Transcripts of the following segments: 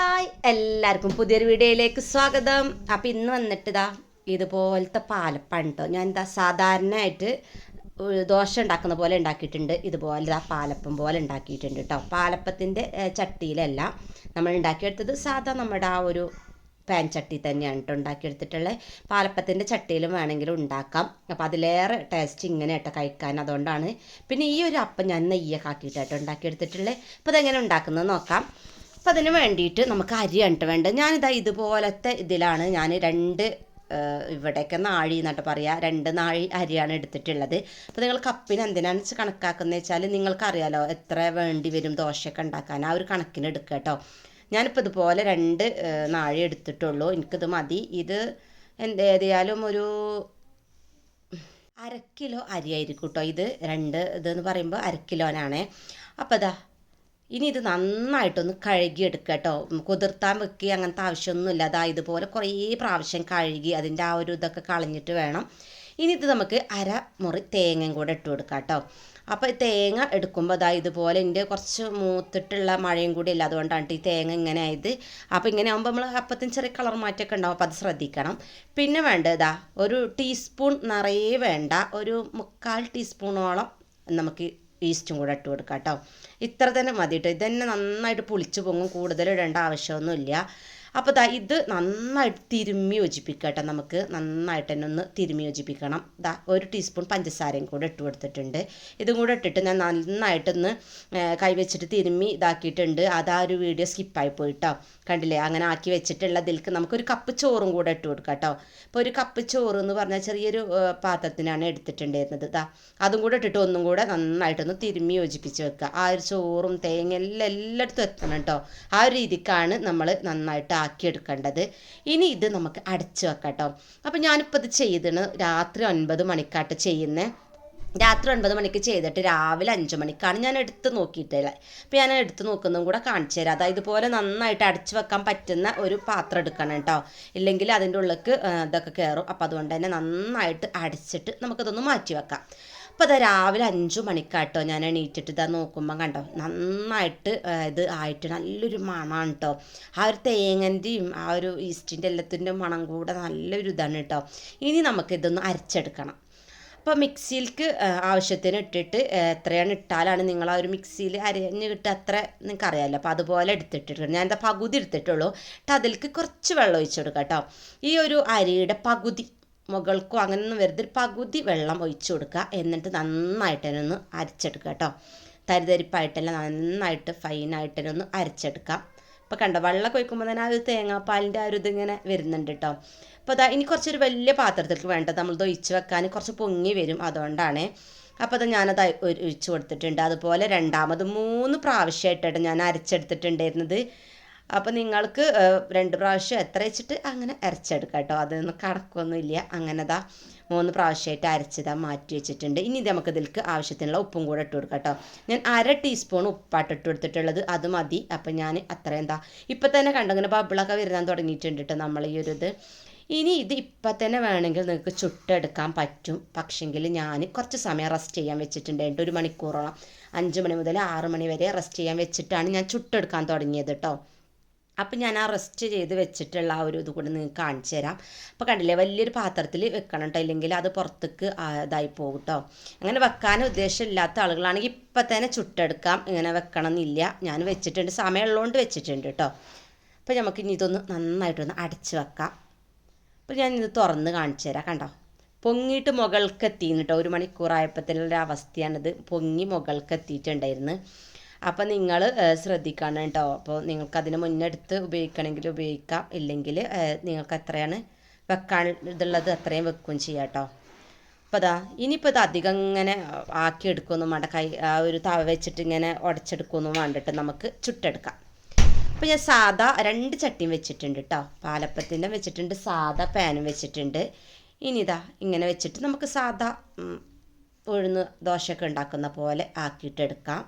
Hi. എല്ലാവർക്കും പുതിയൊരു വീഡിയോയിലേക്ക് സ്വാഗതം. അപ്പം ഇന്ന് വന്നിട്ട് ഇതാ ഇതുപോലത്തെ പാലപ്പാണ് കേട്ടോ ഞാൻ എന്താ സാധാരണയായിട്ട് ദോശ ഉണ്ടാക്കുന്ന പോലെ ഉണ്ടാക്കിയിട്ടുണ്ട്. ഇതുപോലെ ഇതാ പാലപ്പം പോലെ ഉണ്ടാക്കിയിട്ടുണ്ട് കേട്ടോ. പാലപ്പത്തിന്റെ ചട്ടിയിലല്ല നമ്മൾ ഉണ്ടാക്കിയെടുത്തത്. സാധാ നമ്മുടെ ആ ഒരു പാൻ ചട്ടി തന്നെയാണ് കേട്ടോ ഉണ്ടാക്കിയെടുത്തിട്ടുള്ളത്. പാലപ്പത്തിന്റെ ചട്ടിയിലും വേണമെങ്കിലും ഉണ്ടാക്കാം. അപ്പോൾ അതിലേറെ ടേസ്റ്റ് ഇങ്ങനെ കേട്ടോ കഴിക്കാൻ. അതുകൊണ്ടാണ് പിന്നെ ഈ ഒരു അപ്പം ഞാൻ നെയ്യൊക്കെ ആക്കിയിട്ടായിട്ടോ ഉണ്ടാക്കിയെടുത്തിട്ടുള്ളത്. അപ്പോൾ അതെങ്ങനെ ഉണ്ടാക്കുന്നത് നോക്കാം. അപ്പോൾ അതിന് വേണ്ടിയിട്ട് നമുക്ക് അരിയാണ് വേണ്ടത്. ഞാനിതാ ഇതുപോലത്തെ ഇതിലാണ് ഞാൻ രണ്ട് ഇവിടെയൊക്കെ നാഴി എന്നിട്ട് പറയാം. രണ്ട് നാഴി അരിയാണ് എടുത്തിട്ടുള്ളത്. അപ്പോൾ നിങ്ങൾ കപ്പിന് എന്തിനാണ് വെച്ച് കണക്കാക്കുന്നത് വെച്ചാൽ നിങ്ങൾക്കറിയാലോ എത്ര വേണ്ടി വരും ദോശയൊക്കെ ഉണ്ടാക്കാൻ. ആ ഒരു കണക്കിന് എടുക്കുക കേട്ടോ ഞാനിപ്പോൾ ഇതുപോലെ രണ്ട് നാഴി എടുത്തിട്ടുള്ളൂ. എനിക്കിത് മതി. ഇത് എന്ത് ഏതായാലും ഒരു അര കിലോ അരിയായിരിക്കും കേട്ടോ ഇത് രണ്ട് ഇതെന്ന് പറയുമ്പോൾ അര കിലോനാണേ. അപ്പോൾ ഇതാ ഇനി ഇത് നന്നായിട്ടൊന്ന് കഴുകിയെടുക്കുക കേട്ടോ. കുതിർത്താൻ വെക്കുക അങ്ങനത്തെ ആവശ്യമൊന്നുമില്ല. അതാ ഇതുപോലെ കുറേ പ്രാവശ്യം കഴുകി അതിന്റെ ആ ഒരു ഇതൊക്കെ കളഞ്ഞിട്ട് വേണം. ഇനി ഇത് നമുക്ക് അര മുറി തേങ്ങയും കൂടെ ഇട്ട് കൊടുക്കാം കേട്ടോ. അപ്പോൾ തേങ്ങ എടുക്കുമ്പോൾ അതാ ഇതുപോലെ എന്റെ കുറച്ച് മൂത്തിട്ടുള്ള മഴയും കൂടി ഇല്ല. അതുകൊണ്ടാണ് ഈ തേങ്ങ ഇങ്ങനെ ആയത്. അപ്പോൾ ഇങ്ങനെ ആകുമ്പോൾ നമ്മൾ അപ്പത്തിന് ചെറിയ കളർ മാറ്റമൊക്കെ ഉണ്ടാവും. അപ്പോൾ അത് ശ്രദ്ധിക്കണം. പിന്നെ വേണ്ടതാ ഒരു ടീസ്പൂൺ നിറയെ വേണ്ട. ഒരു മുക്കാൽ ടീസ്പൂണോളം നമുക്ക് ഈസ്റ്റും കൂടെ ഇട്ട് കൊടുക്കാം കേട്ടോ ഇത്ര തന്നെ മതി കേട്ടോ ഇതന്നെ നന്നായിട്ട് പുളിച്ച് പൊങ്ങും. കൂടുതൽ ഇടേണ്ട ആവശ്യമൊന്നുമില്ല. അപ്പോൾ ദാ ഇത് നന്നായിട്ട് തിരുമ്മി യോജിപ്പിക്കുക കേട്ടോ നമുക്ക്. നന്നായിട്ട് തന്നെ ഒന്ന് തിരുമ്മി യോജിപ്പിക്കണം. ദാ ഒരു ടീസ്പൂൺ പഞ്ചസാരയും കൂടെ ഇട്ട് കൊടുത്തിട്ടുണ്ട്. ഇതും കൂടെ ഇട്ടിട്ട് ഞാൻ നന്നായിട്ടൊന്ന് കൈവച്ചിട്ട് തിരുമ്മി ഇതാക്കിയിട്ടുണ്ട്. അതാ ഒരു വീഡിയോ സ്കിപ്പായി പോയിട്ടോ കണ്ടില്ലേ? അങ്ങനെ ആക്കി വെച്ചിട്ടുള്ള ഇതിൽക്ക് നമുക്കൊരു കപ്പ് ചോറും കൂടെ ഇട്ട് കൊടുക്കാം കേട്ടോ ഇപ്പോൾ ഒരു കപ്പ് ചോറ് എന്ന് പറഞ്ഞാൽ ചെറിയൊരു പാത്രത്തിനാണ് എടുത്തിട്ടുണ്ടായിരുന്നത്. ദാ അതും കൂടെ ഇട്ടിട്ട് ഒന്നും കൂടെ നന്നായിട്ടൊന്ന് തിരുമ്മി യോജിപ്പിച്ച് വെക്കുക. ആ ഒരു ചോറും തേങ്ങ എല്ലാം എല്ലായിടത്തും എത്തണം കേട്ടോ ആ ഒരു രീതിക്കാണ് നമ്മൾ നന്നായിട്ട് ആക്കിയെടുക്കേണ്ടത് ഇനി ഇത് നമുക്ക് അടച്ചു വെക്കാട്ടോ. കേട്ടോ അപ്പോൾ ഞാനിപ്പോൾ ഇത് ചെയ്തിന് രാത്രി ഒൻപത് മണിക്കാട്ട് ചെയ്യുന്നത് രാത്രി ഒൻപത് മണിക്ക് ചെയ്തിട്ട് രാവിലെ അഞ്ച് മണിക്കാണ് ഞാൻ എടുത്ത് നോക്കിയിട്ടുള്ളത് അപ്പോൾ ഞാൻ എടുത്ത് നോക്കുന്നതും കൂടെ കാണിച്ചു തരാം. അതായത് ഇതുപോലെ നന്നായിട്ട് അടച്ചു വെക്കാൻ പറ്റുന്ന ഒരു പാത്രം എടുക്കണം കേട്ടോ. ഇല്ലെങ്കിൽ അതിന്റെ ഉള്ളിലേക്ക് ഇതൊക്കെ കയറും അപ്പോൾ അതുകൊണ്ട് തന്നെ നന്നായിട്ട് അടച്ചിട്ട് നമുക്കതൊന്ന് മാറ്റി വെക്കാം. അപ്പോൾ അത് രാവിലെ അഞ്ചു മണിക്കാട്ടോ ഞാൻ എണീറ്റിട്ട് ഇതാ നോക്കുമ്പോൾ കണ്ടോ? നന്നായിട്ട് ഇത് ആയിട്ട് നല്ലൊരു മണമാണ് കേട്ടോ ആ ഒരു തേങ്ങന്റെയും ആ ഒരു ഈസ്റ്റിന്റെ എല്ലാത്തിന്റെ മണം കൂടെ നല്ലൊരു ഇതാണ് കേട്ടോ ഇനി നമുക്ക് ഇതൊന്ന് അരച്ചെടുക്കണം. അപ്പോൾ മിക്സിയിലേക്ക് ആവശ്യത്തിന് ഇട്ടിട്ട് എത്രയാണ് ഇട്ടാലാണ് നിങ്ങൾ ആ ഒരു മിക്സിയിൽ അരഞ്ഞ് കിട്ടുക അത്ര നിങ്ങൾക്ക് അറിയാമല്ലോ അപ്പോൾ അതുപോലെ എടുത്തിട്ടിട്ട് ഞാൻ എന്താ പകുതി എടുത്തിട്ടുള്ളൂ. എന്നിട്ട് അതിലേക്ക് കുറച്ച് വെള്ളം ഒഴിച്ചെടുക്കാം കേട്ടോ ഈ ഒരു അരിയുടെ പകുതി മുകൾക്കോ അങ്ങനെയൊന്നും വെറുതെ ഒരു പകുതി വെള്ളം ഒഴിച്ചു കൊടുക്കുക. എന്നിട്ട് നന്നായിട്ട് തന്നെ ഒന്ന് അരച്ചെടുക്കുക കേട്ടോ. തരിതരിപ്പായിട്ടല്ല നന്നായിട്ട് ഫൈനായിട്ട് തന്നെ ഒന്ന് അരച്ചെടുക്കാം ഇപ്പോൾ കണ്ടോ വെള്ളം ഒഴിക്കുമ്പോൾ തന്നെ ആ ഒരു തേങ്ങാപ്പാലിന്റെ ആ ഒരു ഇതിങ്ങനെ വരുന്നുണ്ട് കേട്ടോ. അപ്പോൾ അതാ ഇനി കുറച്ചൊരു വലിയ പാത്രത്തിലേക്ക് വേണ്ടത് നമ്മൾ ഒഴിച്ച് വെക്കാൻ കുറച്ച് പൊങ്ങി വരും അതുകൊണ്ടാണ്. അപ്പോൾ അത് ഞാനത് ഒഴിച്ച് കൊടുത്തിട്ടുണ്ട്. അതുപോലെ രണ്ടാമത് മൂന്ന് പ്രാവശ്യമായിട്ടാണ് ഞാൻ അരച്ചെടുത്തിട്ടുണ്ടായിരുന്നത്. അപ്പോൾ നിങ്ങൾക്ക് രണ്ട് പ്രാവശ്യം എത്ര വെച്ചിട്ട് അങ്ങനെ അരച്ചെടുക്കാം കേട്ടോ. അതൊന്നും കണക്കൊന്നുമില്ല. അങ്ങനെ ദാ മൂന്ന് പ്രാവശ്യമായിട്ട് അരച്ചതാ മാറ്റി വെച്ചിട്ടുണ്ട്. ഇനി നമുക്ക് ഇതിലേക്ക് ആവശ്യത്തിനുള്ള ഉപ്പും കൂടെ ഇട്ട് കൊടുക്കാം കേട്ടോ. ഞാൻ അര ടീസ്പൂൺ ഉപ്പാട്ട് ഇട്ട് കൊടുത്തിട്ടുള്ളത് അത് മതി. അപ്പം ഞാൻ അത്ര എന്താ ഇപ്പം തന്നെ കണ്ടങ്ങനെ ബബിളൊക്കെ വരുന്നാൻ തുടങ്ങിയിട്ടുണ്ട് കേട്ടോ നമ്മൾ ഈ ഒരു ഇത്. ഇനി ഇത് ഇപ്പം തന്നെ വേണമെങ്കിൽ നിങ്ങൾക്ക് ചുട്ടെടുക്കാൻ പറ്റും. പക്ഷെങ്കിൽ ഞാൻ കുറച്ച് സമയം റെസ്റ്റ് ചെയ്യാൻ വെച്ചിട്ടുണ്ട്. എന്റെ ഒരു മണിക്കൂറോളം. അഞ്ച് മണി മുതൽ ആറ് മണി വരെ റെസ്റ്റ് ചെയ്യാൻ വെച്ചിട്ടാണ് ഞാൻ ചുട്ടെടുക്കാൻ തുടങ്ങിയത് കേട്ടോ. അപ്പം ഞാൻ ആ റെസ്റ്റ് ചെയ്ത് വെച്ചിട്ടുള്ള ആ ഒരു ഇത് കൂടെ നിങ്ങൾക്ക് കാണിച്ചു തരാം. അപ്പോൾ കണ്ടില്ലേ വലിയൊരു പാത്രത്തിൽ വെക്കണം കേട്ടോ ഇല്ലെങ്കിൽ അത് പുറത്തേക്ക് ഇതായി പോകും കേട്ടോ അങ്ങനെ വെക്കാൻ ഉദ്ദേശമില്ലാത്ത ആളുകളാണെങ്കിൽ ഇപ്പം തന്നെ ചുട്ടെടുക്കാം. ഇങ്ങനെ വെക്കണം എന്നില്ല ഞാൻ വെച്ചിട്ടുണ്ട് സമയമുള്ളതുകൊണ്ട് വെച്ചിട്ടുണ്ട് കേട്ടോ അപ്പോൾ നമുക്ക് ഇനി ഇതൊന്ന് നന്നായിട്ടൊന്ന് അടച്ച് വെക്കാം. അപ്പോൾ ഞാൻ ഇത് തുറന്ന് കാണിച്ചു തരാം കണ്ടോ. പൊങ്ങിയിട്ട് മുകൾക്ക് എത്തിന്ന് കേട്ടോ ഒരു മണിക്കൂറായപ്പോഴത്തേനുള്ള അവസ്ഥയാണിത്. പൊങ്ങി മുകൾക്ക് അപ്പോൾ നിങ്ങൾ ശ്രദ്ധിക്കണം കേട്ടോ. അപ്പോൾ നിങ്ങൾക്ക് അതിന് മുന്നെടുത്ത് ഉപയോഗിക്കണമെങ്കിൽ ഉപയോഗിക്കാം. ഇല്ലെങ്കിൽ നിങ്ങൾക്ക് എത്രയാണ് വെക്കാൻ ഇതുള്ളത് അത്രയും വെക്കുകയും ചെയ്യാം കേട്ടോ. അപ്പോൾ അതാ ഇനിയിപ്പോൾ ഇത് അധികം ഇങ്ങനെ ആക്കിയെടുക്കൊന്നും വേണ്ട. കൈ ആ ഒരു തവ വെച്ചിട്ട് ഇങ്ങനെ ഉടച്ചെടുക്കൊന്നും വേണ്ടിട്ട് നമുക്ക് ചുട്ടെടുക്കാം. അപ്പോൾ ഞാൻ സാധാ രണ്ട് ചട്ടിയും വെച്ചിട്ടുണ്ട് കേട്ടോ. പാലപ്പത്തിന്റെ വെച്ചിട്ടുണ്ട് സാധാ പാനും വെച്ചിട്ടുണ്ട്. ഇനി ഇതാ ഇങ്ങനെ വെച്ചിട്ട് നമുക്ക് സാധാ ഉഴുന്ന് ദോശയൊക്കെ ഉണ്ടാക്കുന്ന പോലെ ആക്കിയിട്ടെടുക്കാം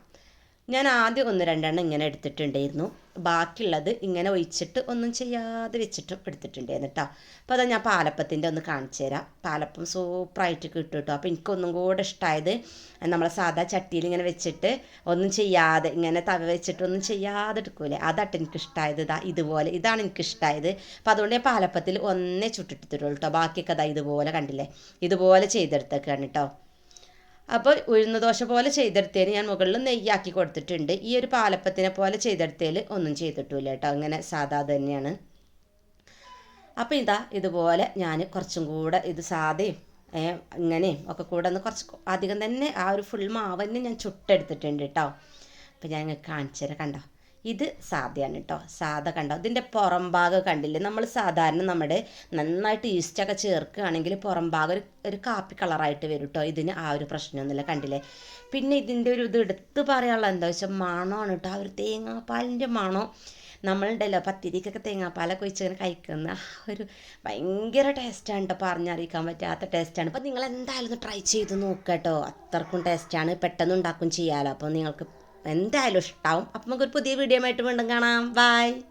ഞാൻ ആദ്യം ഒന്ന് രണ്ടെണ്ണം ഇങ്ങനെ എടുത്തിട്ടുണ്ടായിരുന്നു. ബാക്കിയുള്ളത് ഇങ്ങനെ ഒഴിച്ചിട്ട് ഒന്നും ചെയ്യാതെ വെച്ചിട്ട് എടുത്തിട്ടുണ്ടായിരുന്നു കേട്ടോ അപ്പോൾ അതാ ഞാൻ പാലപ്പത്തിന്റെ ഒന്ന് കാണിച്ചു തരാം. പാലപ്പം സൂപ്പറായിട്ട് കിട്ടും കേട്ടോ അപ്പോൾ എനിക്കൊന്നും കൂടെ ഇഷ്ടമായത് നമ്മളെ സാധാ ചട്ടിയിൽ ഇങ്ങനെ വെച്ചിട്ട് ഒന്നും ചെയ്യാതെ ഇങ്ങനെ തവ വെച്ചിട്ട് ഒന്നും ചെയ്യാതെ എടുക്കൂലേ. അതാട്ട് എനിക്ക് ഇഷ്ടമായത് ഇതാ ഇതുപോലെ ഇതാണ് എനിക്ക് ഇഷ്ടമായത് അപ്പോൾ അതുകൊണ്ട് ഞാൻ പാലപ്പത്തിൽ ഒന്നേ ചുട്ടിട്ടിട്ടുള്ളൂ കേട്ടോ ബാക്കിയൊക്കെ അതാ ഇതുപോലെ കണ്ടില്ലേ? ഇതുപോലെ ചെയ്തെടുത്തേക്കാണ് കേട്ടോ അപ്പോൾ ഉഴുന്ന ദോശ പോലെ ചെയ്തെടുത്തതിന് ഞാൻ മുകളിൽ നെയ്യാക്കി കൊടുത്തിട്ടുണ്ട്. ഈ ഒരു പാലപ്പത്തിനെ പോലെ ചെയ്തെടുത്തതിൽ ഒന്നും ചെയ്തിട്ടില്ല കേട്ടോ. അങ്ങനെ സാധാ തന്നെയാണ്. അപ്പോൾ ഇതാ ഇതുപോലെ ഞാൻ കുറച്ചും കൂടെ ഇത് സാധയും ഇങ്ങനെയും ഒക്കെ കൂടെ ഒന്ന് കുറച്ച് അധികം തന്നെ ആ ഒരു ഫുൾ മാവ് തന്നെ ഞാൻ ചുട്ടെടുത്തിട്ടുണ്ട് കേട്ടോ. അപ്പോൾ ഞാൻ കാണിച്ചു തരാം. കണ്ടോ? ഇത് സാധയാണ് കേട്ടോ സാധ കണ്ടോ? ഇതിന്റെ പുറം ഭാഗം കണ്ടില്ലേ? നമ്മൾ സാധാരണ നമ്മുടെ നന്നായിട്ട് ഈസ്റ്റൊക്കെ ചേർക്കുകയാണെങ്കിൽ പുറം ഭാഗം ഒരു ഒരു കാപ്പി കളറായിട്ട് വരും കേട്ടോ ഇതിന് ആ ഒരു പ്രശ്നമൊന്നുമില്ല. കണ്ടില്ലേ? പിന്നെ ഇതിന്റെ ഒരു ഇത് എടുത്ത് പറയാനുള്ള എന്താ വെച്ചാൽ മണമാണ് കേട്ടോ ആ ഒരു തേങ്ങാപ്പാലിന്റെ മണം. നമ്മളുണ്ടല്ലോ പത്തിരിക്കൊക്കെ തേങ്ങാപ്പാലൊക്കെ ഒഴിച്ചിങ്ങനെ കഴിക്കുന്ന ഒരു ഭയങ്കര ടേസ്റ്റാണ് കേട്ടോ പറഞ്ഞറിയിക്കാൻ പറ്റാത്ത ടേസ്റ്റാണ് അപ്പോൾ നിങ്ങൾ എന്തായാലും ട്രൈ ചെയ്ത് നോക്കുക കേട്ടോ അത്രക്കും ടേസ്റ്റാണ് പെട്ടെന്ന് ഉണ്ടാക്കും ചെയ്യാമല്ലോ അപ്പോൾ നിങ്ങൾക്ക് എന്തായാലും ഇഷ്ടാവും. അപ്പം നമുക്കൊരു പുതിയ വീഡിയോ ആയിട്ട് വീണ്ടും കാണാം. ബൈ